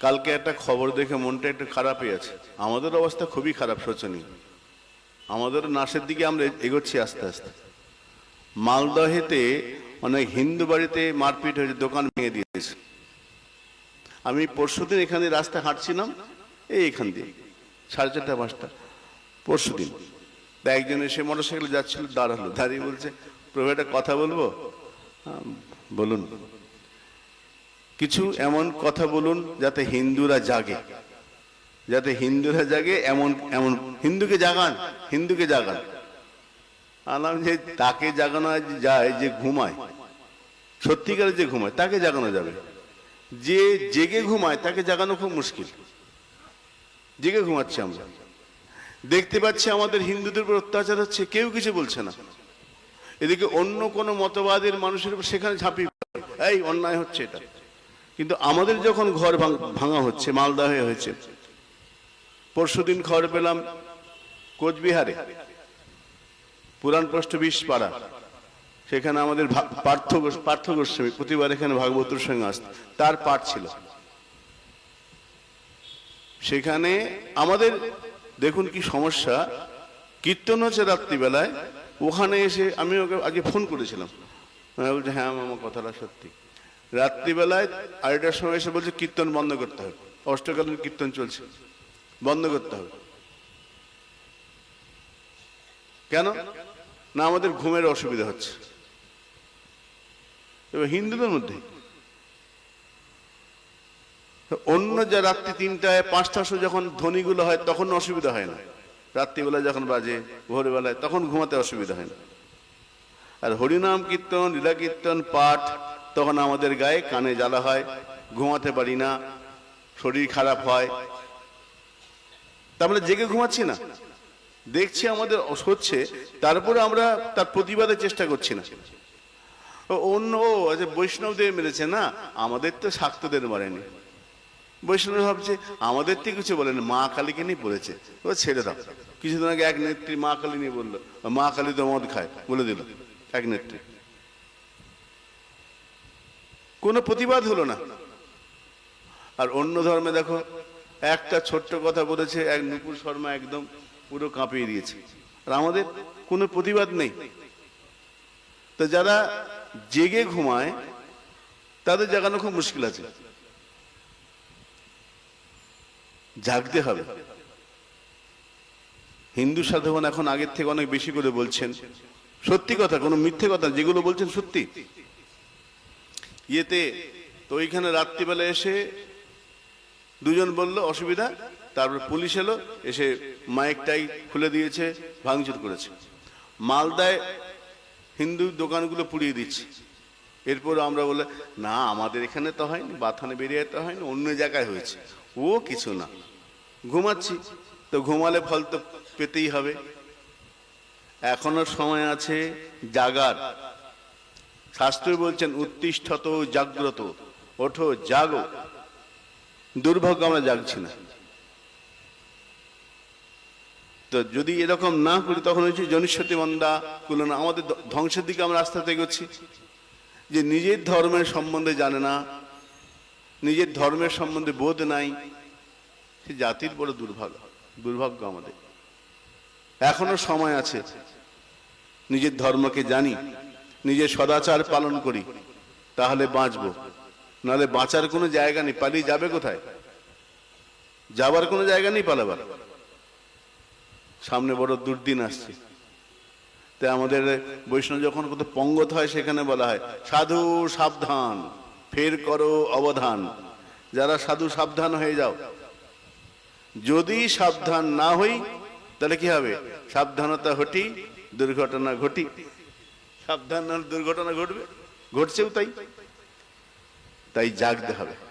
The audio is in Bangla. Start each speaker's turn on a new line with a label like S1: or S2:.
S1: কালকে একটা খবর দেখে মনটা একটু খারাপই আছে। আমাদের অবস্থা খুবই খারাপ শোচনীয়। আমাদের নাশের দিকে আমরা এগোচ্ছি আস্তে আস্তে। মালদহেতে অনেক হিন্দু বাড়িতে মারপিট হয়েছে দোকান ভেঙে দিয়েছে। আমি পরশুদিন এখানে রাস্তা হাঁটছিলাম এই এখান দিয়ে সাড়ে চারটা পাঁচটা পরশুদিন। তা একজন এসে মোটর সাইকেলে যাচ্ছিল দাঁড়াল দাঁড়িয়ে বলছে প্রভু একটা কথা বলব? আম, বলুন। কিছু এমন কথা বলুন যাতে হিন্দুরা জাগে। যাতে হিন্দুরা জাগে এমন এমন। হিন্দুকে জাগান হিন্দুকে জাগান। আলাম যে তাকে জাগানো যায় যে ঘুমায়, সত্যিকারে যে ঘুমায়, তাকে জাগানো যাবে। যে জেগে ঘুমায়, তাকে জাগানো খুব মুশকিল। জেগে ঘুমাচ্ছি আমরা। দেখতে পাচ্ছি আমাদের হিন্দুদের উপর অত্যাচার হচ্ছে, কেউ কিছু বলছে না। এদিকে অন্য কোনো মতবাদের মানুষের উপর সেখানে ঝাঁপিয়ে। এই অন্যায় হচ্ছে এটা। কিন্তু আমাদের যখন ঘর ভাঙ- হচ্ছে, মালদা হয়ে হয়েছে, পরশুদিন খবর পেলাম কোচবিহারে, পুরাণ বিশ পাড়া, সেখানে আমাদের পার্থ পার্থ গোস্বামী, প্রতিবার এখানে ভাগবতর সঙ্গে আসত, তার পাঠ ছিল। সেখানে আমাদের, দেখুন কি সমস্যা, কীর্তন হচ্ছে রাত্রিবেলায়, ওখানে এসে আমি ওকে আজকে ফোন করেছিলাম। বলছি হ্যাঁ আমার কথাটা সত্যি। রাত্রিবেলায় আড়াইটার সময় এসে বলছে, কীর্তন বন্ধ করতে হবে। অষ্টকালীন কীর্তন চলছে। বন্ধ করতে হবে। কেন? না, আমাদের ঘুমের অসুবিধা হচ্ছে। এবার হিন্দুদের মধ্যে অন্য যে রাত্রি তিনটায় পাঁচটা সময় যখন ধ্বনিগুলো হয়, তখন অসুবিধা হয় না। রাত্রিবেলায় যখন বাজে, ভোরবেলায়, তখন ঘুমাতে অসুবিধা হয় না। আর হরিনাম কীর্তন, লীলা কীর্তন, পাঠ তখন আমাদের গায়ে কানে জ্বালা হয়, ঘুমাতে পারি না, শরীর খারাপ হয়। তার মানে জেগে ঘুমাচ্ছি না। দেখছি আমাদের হচ্ছে, তারপরে আমরা তার প্রতিবাদের চেষ্টা করছি না। অন্য, ও আচ্ছা বৈষ্ণবদের মেরেছে না? আমাদের তো শাক্তদের মারেনি। বৈষ্ণব ভাবছে, আমাদের তো কিছু বলেন মা কালীকে নিয়ে বলেছে। ও, ছেড়ে দাও। কিছুদিন আগে এক নেত্রী মা কালী নিয়ে বলল, মা কালী তো মদ খায়, বলে দিল, এক নেত্রী। কোনো প্রতিবাদ হলো না। আর অন্য ধর্মে দেখো, একটা ছোট্ট কথা বলেছে, এক নুপুর শর্মা একদম পুরো কাঁপিয়ে দিয়েছে। আর আমাদের কোনো প্রতিবাদ নেই। তো যারা জেগে ঘুমায়, তাদের জাগানো খুব মুশকিল আছে। জাগতে হবে। হিন্দু সাধকগণ এখন আগের থেকে অনেক বেশি করে বলছেন। সত্যি কথা, কোনো মিথ্যে কথা, যেগুলো বলছেন সত্যি। ইয়েতে, তো ওইখানে রাত্রিবেলা এসে দুজন বলল, অসুবিধা? তারপর পুলিশ এলো, এসে মাইকটাই খুলে দিয়েছে, ভাঙচুর করেছে। মালদায় হিন্দু দোকানগুলো পুড়িয়ে দিচ্ছে এরপর আমরা বলে না, আমাদের এখানে তো হয়নি, বাথানে বেরিয়ে তো হয়নি, অন্য জায়গায় হয়েছে। ও কিছু না। ঘুমাচ্ছি। তো ঘুমালে ফল তো পেতেই হবে। এখনও সময় আছে জাগার। শাস্ত্রী বলছেন উত্তিষ্ঠত জাগ্রত ওঠো, জাগো। দুর্ভাগ্য আমরা জাগছি না। তো যদি এরকম না করি, তখন হচ্ছে জনিষ্ঠতি মন্দা, কুলনা। আমাদের ধ্বংসের দিকে আমরা আস্তে আস্তে এগোচ্ছি। যে নিজের ধর্মের সম্বন্ধে জানে না, নিজের ধর্মের সম্বন্ধে বোধ নাই, সে জাতির বড় দুর্ভাগ্য দুর্ভাগ্য আমাদের। এখনও সময় আছে, নিজের ধর্মকে জানি। নিজের সদাচার পালন করি, তাহলে বাঁচবো। নাহলে বাঁচার কোনো জায়গা নেই, পালিয়ে যাবে কোথায়? যাবার কোনো জায়গা নেই পালাবার। সামনে বড় দুর্দিন আসছে। তাই আমাদের বৈষ্ণব যখন কত পঙ্গত হয়, সেখানে বলা হয়, সাধু সাবধান, ফের করো অবধান। যারা সাধু সাবধান হয়ে যাও, যদি সাবধান না হই, তাহলে কি হবে? সাবধানতা ঘটি, দুর্ঘটনা ঘটি। সাবধান দুর্ঘটনা ঘটবে। ঘটছেও তাই। তাই জাগতে হবে।